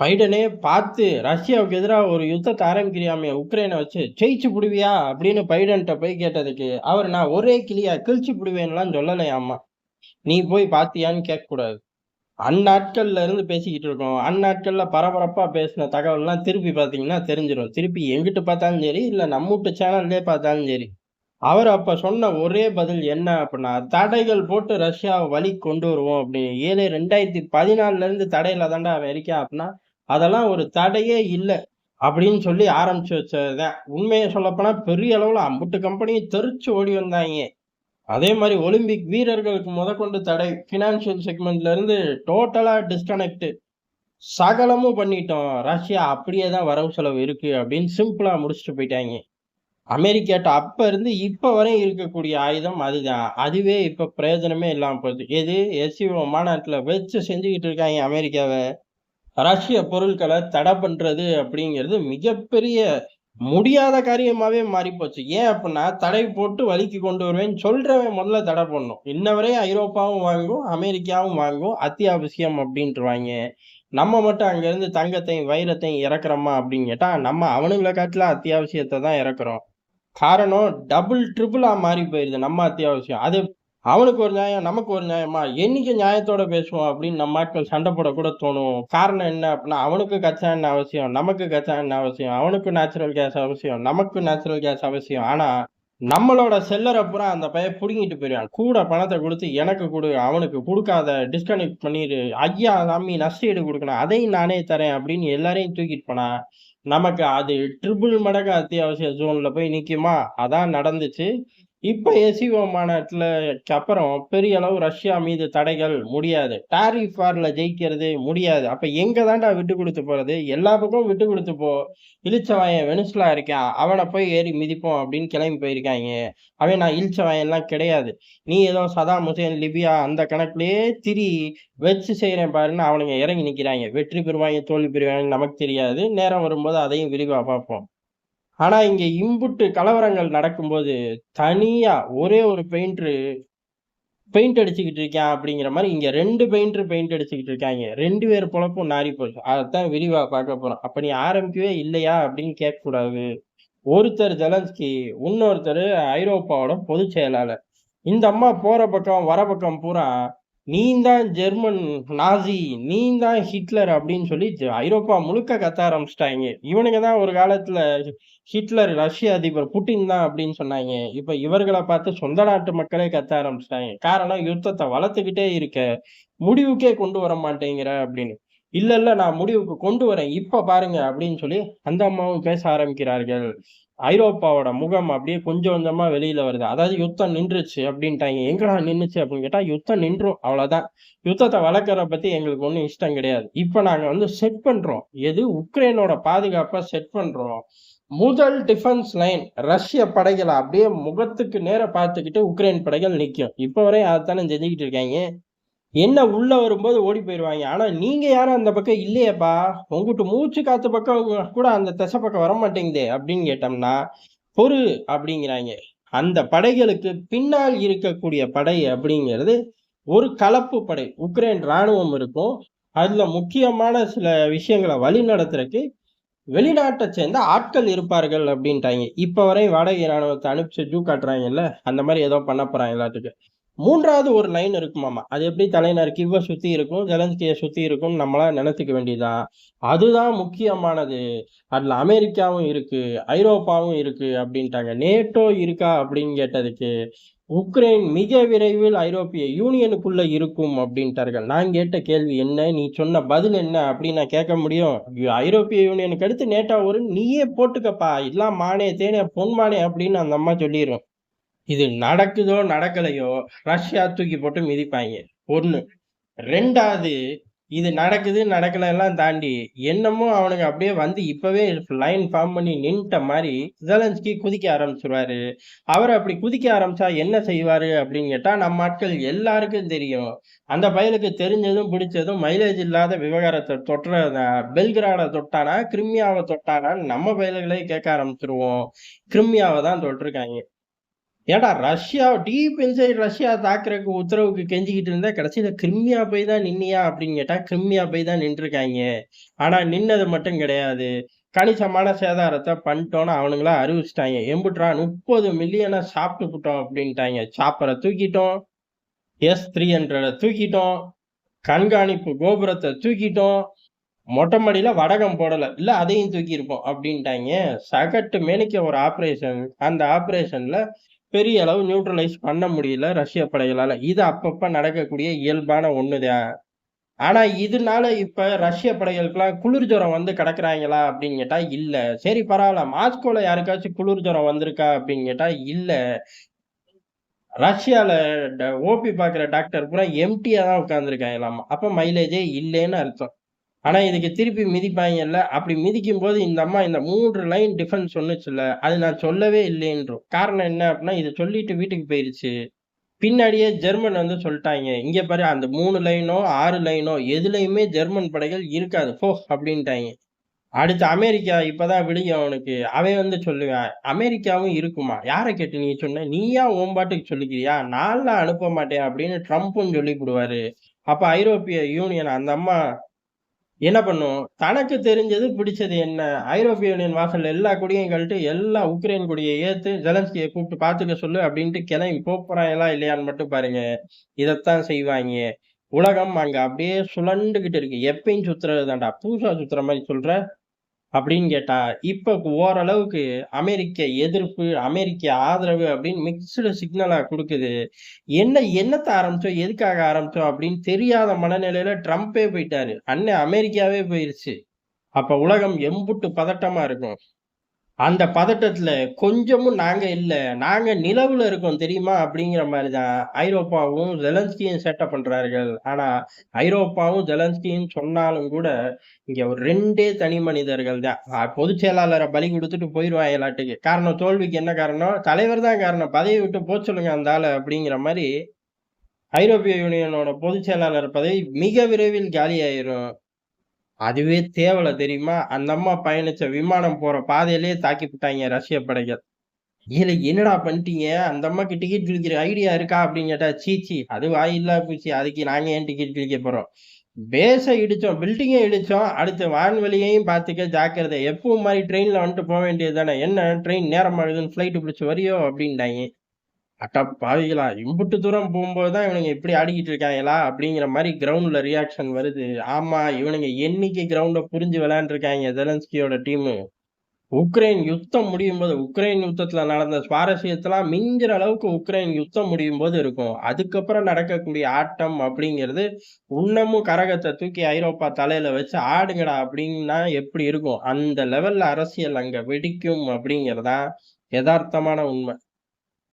பைடனே பார்த்து ரஷ்யாவுக்கு எதிராக ஒரு யுத்தத்தை ஆரம்பிக்கிறியாமே உக்ரைனை வச்சு ஜெயிச்சு புடுவியா? அப்படின்னு பைடன்கிட்ட போய் கேட்டதுக்கு அவர் நான் ஒரே கிளியா கிழிச்சு புடுவேன்லாம் சொல்லலையாம்மா நீ போய் பார்த்தியான்னு கேட்கக்கூடாது. அந்நாட்கள்ல இருந்து பேசிக்கிட்டு இருக்கோம். அந்நாட்கள்ல பரபரப்பா பேசின தகவல்லாம் திருப்பி பார்த்தீங்கன்னா தெரிஞ்சிடும் திருப்பி எங்கிட்ட பார்த்தாலும் சரி இல்லை நம்மகிட்ட சேனல்லே பார்த்தாலும் சரி. அவர் அப்ப சொன்ன ஒரே பதில் என்ன அப்படின்னா தடைகள் போட்டு ரஷ்யாவை வழி கொண்டு வருவோம் அப்படின்னு. ஏழு ரெண்டாயிரத்தி பதினாலுல இருந்து தடையில தாண்டா அவன் இருக்கான் அப்படின்னா அதெல்லாம் ஒரு தடையே இல்லை அப்படின்னு சொல்லி ஆரம்பிச்சு வச்சதுதான். உண்மையை சொல்லப்போனால் பெரிய அளவில் அம்புட்டு கம்பெனியும் தெரிச்சு ஓடி வந்தாங்க. அதே மாதிரி ஒலிம்பிக் வீரர்களுக்கு முதற்கொண்டு தடை. ஃபினான்ஷியல் செக்மெண்ட்ல இருந்து டோட்டலா டிஸ்கனெக்ட் சகலமும் பண்ணிட்டோம். ரஷ்யா அப்படியே தான் வரவு செலவு இருக்கு அப்படின்னு சிம்பிளாக முடிச்சுட்டு போயிட்டாங்க. அமெரிக்காட்ட அப்போ இருந்து இப்போ வரையும் இருக்கக்கூடிய ஆயுதம் அதுதான். அதுவே இப்போ பிரயோஜனமே இல்லாம போகுது. எது? எஸ்சிஓ மாநாட்டில் வச்சு செஞ்சுக்கிட்டு இருக்காங்க அமெரிக்காவை. ரஷ்ய பொருட்களை தடை பண்றது அப்படிங்கிறது மிகப்பெரிய முடியாத காரியமாவே மாறி போச்சு ஏன் அப்படின்னா தடை போட்டு வலிக்கு கொண்டு வருவேன்னு சொல்றவன் முதல்ல தடை பண்ணும் இன்ன வரையும் ஐரோப்பாவும் வாங்கும் அமெரிக்காவும் வாங்கும் அத்தியாவசியம் அப்படின்ட்டுருவாங்க நம்ம மட்டும் அங்கேருந்து தங்கத்தையும் வைரத்தையும் இறக்குறோமா அப்படின்னு கேட்டா நம்ம அவனுங்களை காட்டில அத்தியாவசியத்தை தான் இறக்குறோம். காரணம் டபுள் ட்ரிபிளா மாறி போயிருது நம்ம அத்தியாவசியம். அது அவனுக்கு ஒரு நியாயம் நமக்கு ஒரு நியாயமா? என்னைக்கு நியாயத்தோட பேசுவோம் அப்படின்னு நம்ம ஆட்கள் சண்டை போடக்கூட தோணும். காரணம் என்ன அப்படின்னா அவனுக்கு கச்சா என்ன அவசியம் நமக்கு கச்சா என்ன அவசியம் அவனுக்கு நேச்சுரல் கேஸ் அவசியம் நமக்கு நேச்சுரல் கேஸ் அவசியம். ஆனா நம்மளோட செல்லரை பூரா அந்த பையன் பிடுங்கிட்டு போயிடுவான். கூட பணத்தை கொடுத்து எனக்கு கொடு அவனுக்கு கொடுக்காத டிஸ்கனெக்ட் பண்ணிடு ஐயா நம்பி நஷ்டீடு கொடுக்கணும் அதையும் நானே தரேன் அப்படின்னு எல்லாரையும் தூக்கிட்டு போனா நமக்கு அது ட்ரிபிள் மடங்கு அத்தியாவசிய ஜோன்ல போய் நிற்குமா அதான் நடந்துச்சு. இப்போ எசிஓ மாநாட்டில் அப்புறம் பெரிய அளவு ரஷ்யா மீது தடைகள் முடியாது. டாரிஃப் வார்ல ஜெயிக்கிறது முடியாது. அப்போ எங்கே தாண்டா விட்டு கொடுத்து போகிறது எல்லா பக்கமும் விட்டு கொடுத்து போ. இழிச்சவாயன் வெனிஸ்லா இருக்கான் அவனை போய் ஏறி மிதிப்போம் அப்படின்னு கிளம்பி போயிருக்காங்க. அவன் நான் இழிச்சவாயன்லாம் கிடையாது. நீ ஏதோ சதாம் ஹுசேன் லிபியா அந்த கணக்குலேயே திரி வச்சு செய்கிறேன் பாருன்னு அவனுங்க இறங்கி நிற்கிறாங்க வெற்றி பெறுவாங்க தோல்வி பெறுவாங்க நமக்கு தெரியாது. நேரம் வரும்போது அதையும் விரிவாக பார்ப்போம். ஆனா இங்க இம்புட்டு கலவரங்கள் நடக்கும்போது தனியா ஒரே ஒரு பெயிண்ட்ரு பெயிண்ட் அடிச்சுக்கிட்டு இருக்கேன் அப்படிங்கிற மாதிரி இங்க ரெண்டு பெயிண்டர் பெயிண்ட் அடிச்சுக்கிட்டு இருக்காங்க. ரெண்டு பேர் பொழப்பும் நாரி போச்சு. அதைத்தான் விரிவா பார்க்க போறோம். அப்ப நீ ஆரம்பிக்கவே இல்லையா அப்படின்னு கேட்க கூடாது ஒருத்தர் ஜெலன்ஸ்கி இன்னொருத்தர் ஐரோப்பாவோட பொதுச் செயலாளர். இந்த அம்மா போற பக்கம் வர பக்கம் பூரா நீ தான் ஜெர்மன் நாசி நீ தான் ஹிட்லர் அப்படின்னு சொல்லி ஐரோப்பா முழுக்க கத்த ஆரம்பிச்சிட்டாங்க. இவனுங்க தான் ஒரு காலத்துல ஹிட்லர் ரஷ்ய அதிபர் புட்டின் தான் அப்படின்னு சொன்னாங்க. இப்ப இவர்களை பார்த்து சொந்த நாட்டு மக்களே கத்த ஆரம்பிச்சிட்டாங்க. காரணம் யுத்தத்தை வளர்த்துக்கிட்டே இருக்க முடிவுக்கே கொண்டு வர மாட்டேங்கிற அப்படின்னு. இல்ல இல்ல நான் முடிவுக்கு கொண்டு வரேன். இப்ப பாருங்க அப்படின்னு சொல்லி அந்த அம்மாவும் பேச ஆரம்பிக்கிறார்கள். ஐரோப்பாவோட முகம் அப்படியே கொஞ்சம் கொஞ்சமா வெளியில வருது. அதாவது யுத்தம் நின்றுச்சு அப்படின்ட்டாங்க. எங்கடா நின்றுச்சு அப்படின்னு கேட்டா யுத்தம் நின்றும் அவ்வளவுதான். யுத்தத்தை வளர்க்கறத பத்தி எங்களுக்கு ஒன்றும் இஷ்டம் கிடையாது. இப்ப நாங்க வந்து செட் பண்றோம். எது? உக்ரைனோட பாதுகாப்பை செட் பண்றோம். முதல் டிஃபென்ஸ் லைன் ரஷ்ய படைகளை அப்படியே முகத்துக்கு நேர பார்த்துக்கிட்டு உக்ரைன் படைகள் நிற்கும் இப்போ வரையும் அதைத்தானே செஞ்சுக்கிட்டு இருக்காங்க. என்ன உள்ள வரும்போது ஓடி போயிடுவாங்க ஆனா நீங்க யாரும் அந்த பக்கம் இல்லையேப்பா. உங்ககிட்ட மூச்சு காத்து பக்கம் கூட அந்த திசை பக்கம் வர மாட்டேங்குதே அப்படின்னு கேட்டோம்னா பொறு அப்படிங்கிறாங்க. அந்த படைகளுக்கு பின்னால் இருக்கக்கூடிய படை அப்படிங்கிறது ஒரு கலப்பு படை. உக்ரைன் ராணுவம் இருக்கும். அதுல முக்கியமான சில விஷயங்களை வழி நடத்துறதுக்கு வெளிநாட்டை சேர்ந்த ஆட்கள் இருப்பார்கள் அப்படின்ட்டாங்க. இப்ப வரையும் வாடகை ராணுவத்தை அனுப்பிச்சு ஜூ காட்டுறாங்கல்ல அந்த மாதிரி ஏதோ பண்ண போறாங்க எல்லாத்துக்கு மூன்றாவது ஒரு லைன் இருக்குமாமா அது எப்படி தலைநர் கிவ்வை சுத்தி இருக்கும் ஜெலன்ஸ்கியை சுத்தி இருக்கும் நம்மளா நினைச்சுக்க வேண்டியதுதான். அதுதான் முக்கியமானது. அதுல அமெரிக்காவும் இருக்கு ஐரோப்பாவும் இருக்கு அப்படின்ட்டாங்க. நேட்டோ இருக்கா அப்படின்னு கேட்டதுக்கு உக்ரைன் மிக விரைவில் ஐரோப்பிய யூனியனுக்குள்ள இருக்கும் அப்படின்ட்டார்கள். நான் கேட்ட கேள்வி என்ன நீ சொன்ன பதில் என்ன அப்படின்னு நான் கேட்க முடியும்? ஐரோப்பிய யூனியனுக்கு அடுத்து நேட்டோ ஒரு நீயே போட்டுக்கப்பா. இல்ல மானே தேனே பொன்மானே அப்படின்னு அந்த அம்மா சொல்லிடும் இது நடக்குதோ நடக்கலையோ ரஷ்யா தூக்கி போட்டு மிதிப்பாங்க. ஒண்ணு. ரெண்டாவது இது நடக்குது நடக்கல எல்லாம் தாண்டி என்னமோ அவனுங்க அப்படியே வந்து இப்பவே லைன் ஃபார்ம் பண்ணி நின்ட்ட மாதிரி ஜெலன்ஸ்கி குதிக்க ஆரம்பிச்சிருவாரு. அவர் அப்படி குதிக்க ஆரம்பிச்சா என்ன செய்வாரு அப்படின்னு கேட்டா நம்ம ஆட்கள் எல்லாருக்கும் தெரியும். அந்த பயலுக்கு தெரிஞ்சதும் பிடிச்சதும் மைலேஜ் இல்லாத விவகாரத்தை தொட்டுறத. பெல்கிராட தொட்டானா கிரிமியாவை தொட்டானான்னு நம்ம பயல்களே கேட்க ஆரம்பிச்சிருவோம். கிரிமியாவை தான் தொட்டிருக்காங்க. ஏன்டா ரஷ்யா டீப் இன்சைட் ரஷ்யா தாக்குறதுக்கு உத்தரவுக்கு கெஞ்சிக்கிட்டு இருந்தா கடைசியில் கிரிமியா போய் தான் நின்னியா அப்படின்னு கேட்டா கிரிமியா போய் தான் நின்றுருக்காங்க. ஆனா நின்னது மட்டும் கிடையாது. கணிசமான சேதாரத்தை பண்ணிட்டோன்னு அவனுங்களா அறிவிச்சிட்டாங்க. எம்புட்ரா முப்பது மில்லியனை சாப்பிட்டு விட்டோம் அப்படின்ட்டாங்க. சாப்பரை தூக்கிட்டோம். எஸ் த்ரீ ஹண்ட்ரடை தூக்கிட்டோம். கண்காணிப்பு கோபுரத்தை தூக்கிட்டோம். மொட்டை மடியில் வடகம் போடலை. இல்லை அதையும் தூக்கியிருப்போம் அப்படின்ட்டாங்க. சகட்டு மேனிக்க ஒரு ஆப்ரேஷன் அந்த ஆப்ரேஷனில் பெரிய அளவு நியூட்ரலைஸ் பண்ண முடியல ரஷ்ய படைகளால. இது அப்பப்போ நடக்கக்கூடிய இயல்பான ஒண்ணுதான் ஆனா இதனால இப்ப ரஷ்ய படைகளுக்கெல்லாம் குளிர் ஜுரம் வந்து கிடக்குறாங்களா அப்படின்னு கேட்டா இல்ல. சரி பரவாயில்ல. மாஸ்கோல யாருக்காச்சும் குளிர் ஜுரம் வந்திருக்கா அப்படின்னு கேட்டா இல்ல. ரஷ்யாவில் ஓபி பார்க்குற டாக்டர் பூரா எம்டியாக தான் உட்காந்துருக்காங்களாம் அப்போ மைலேஜே இல்லைன்னு அர்த்தம். ஆனால் இதுக்கு திருப்பி மிதிப்பாங்கல்ல அப்படி மிதிக்கும் போது இந்த அம்மா இந்த மூன்று லைன் டிஃபென்ஸ் சொன்னுச்சுல்ல அது நான் சொல்லவே இல்லைன்றோம். காரணம் என்ன அப்படின்னா இதை சொல்லிட்டு வீட்டுக்கு போயிருச்சு. பின்னாடியே ஜெர்மன் வந்து சொல்லிட்டாங்க இங்கே பாரு அந்த மூணு லைனோ ஆறு லைனோ எதுலேயுமே ஜெர்மன் படைகள் இருக்காது. போ அப்படின்ட்டாங்க. அடுத்து அமெரிக்கா இப்போதான் விடியும் அவனுக்கு. அவன் வந்து சொல்லுவேன் அமெரிக்காவும் இருக்குமா? யாரை கேட்டு நீ சொன்ன? நீயா ஓம்பாட்டுக்கு சொல்லிக்கிறியா? நான்லாம் அனுப்ப மாட்டேன் அப்படின்னு ட்ரம்ப்பும் சொல்லி விடுவாரு அப்போ ஐரோப்பிய யூனியன் அந்த அம்மா என்ன பண்ணும் தனக்கு தெரிஞ்சது பிடிச்சது என்ன? ஐரோப்பிய யூனியன் வாசல் எல்லா கொடியையும் கழட்டு எல்லா உக்ரைன் கொடியை ஏத்து ஜெலன்ஸ்கியை கூப்பிட்டு பாத்துக்க சொல்லு அப்படின்ட்டு கிளம்பி போறாங்களா இல்லையான்னு மட்டும் பாருங்க. இதைத்தான் செய்வாங்க. உலகம் அங்க அப்படியே சுழண்டுகிட்டு இருக்கு. எப்பயும் சுத்துறது தான்டா பூசா சுத்துற மாதிரி சொல்ற? அப்படின்னு கேட்டா இப்ப ஓரளவுக்கு அமெரிக்க எதிர்ப்பு அமெரிக்க ஆதரவு அப்படின்னு மிக்ஸ்டு சிக்னலா கொடுக்குது. என்ன என்னத்தை ஆரம்பிச்சோம் எதுக்காக ஆரம்பிச்சோம் அப்படின்னு தெரியாத மனநிலையில ட்ரம்ப்பே போயிட்டாரு. அன்னை அமெரிக்காவே போயிருச்சு. அப்ப உலகம் எம்புட்டு பதட்டமா இருக்கும். அந்த பதட்டத்தில் கொஞ்சமும் நாங்கள் இல்லை. நாங்கள் நிலவில் இருக்கோம் தெரியுமா? அப்படிங்கிற மாதிரி தான் ஐரோப்பாவும் ஜெலன்ஸ்கியும் சேட்டை பண்ணுறார்கள் ஆனால் ஐரோப்பாவும் ஜெலன்ஸ்கியும் சொன்னாலும் கூட இங்கே ஒரு ரெண்டே தனி மனிதர்கள் தான். பொதுச் செயலாளரை பலி கொடுத்துட்டு போயிடுவான் எல்லாட்டுக்கு காரணம் தோல்விக்கு என்ன காரணம்? தலைவர் தான் காரணம். பதவி விட்டு போக சொல்லுங்க அந்த ஆளு அப்படிங்கிற மாதிரி ஐரோப்பிய யூனியனோட பொதுச் செயலாளர் பதவி மிக விரைவில் காலியாயிரும். அதுவே தேவலை தெரியுமா? அந்த அம்மா பயணிச்ச விமானம் போற பாதையிலேயே தாக்கி விட்டாங்க ரஷ்ய படைகள். இதுல என்னடா பண்ணிட்டீங்க? அந்த அம்மாக்கு டிக்கெட் கிழிக்கிற ஐடியா இருக்கா அப்படின்னு கேட்டா சீச்சி அது வாயில்லா போச்சு. அதுக்கு நாங்க ஏன் டிக்கெட் கிழிக்க போறோம்? பேஸை இடிச்சோம் பில்டிங்கை இடிச்சோம். அடுத்து வான்வெளியையும் பார்த்துக்க ஜாக்கிரதை. எப்பவும் மாதிரி ட்ரெயினில் வந்துட்டு போக வேண்டியது தானே என்ன ட்ரெயின் நேரம் ஆகுதுன்னு ஃப்ளைட்டு பிடிச்சி வரியோ அப்படின்ட்டாங்க. அட்டப்பாவிகளா? இம்புட்டு தூரம் போகும்போது தான் இவனுங்க இப்படி ஆடிக்கிட்டு இருக்காங்களா? அப்படிங்கிற மாதிரி கிரவுண்டில் ரியாக்ஷன் வருது. ஆமாம் இவனுங்க என்னைக்கு கிரவுண்டை புரிஞ்சு விளையாண்டுருக்காங்க ஜெலன்ஸ்கியோட டீமு உக்ரைன் யுத்தம் முடியும் போது உக்ரைன் யுத்தத்தில் நடந்த சுவாரஸ்யத்தெல்லாம் மிஞ்சிற அளவுக்கு உக்ரைன் யுத்தம் முடியும் போது இருக்கும். அதுக்கப்புறம் நடக்கக்கூடிய ஆட்டம் அப்படிங்கிறது இன்னமும் கரகத்தை தூக்கி ஐரோப்பா தலையில வச்சு ஆடுங்கடா அப்படின்னா எப்படி இருக்கும்? அந்த லெவல்ல அரசியல் அங்க வெடிக்கும் அப்படிங்கறதா யதார்த்தமான உண்மை.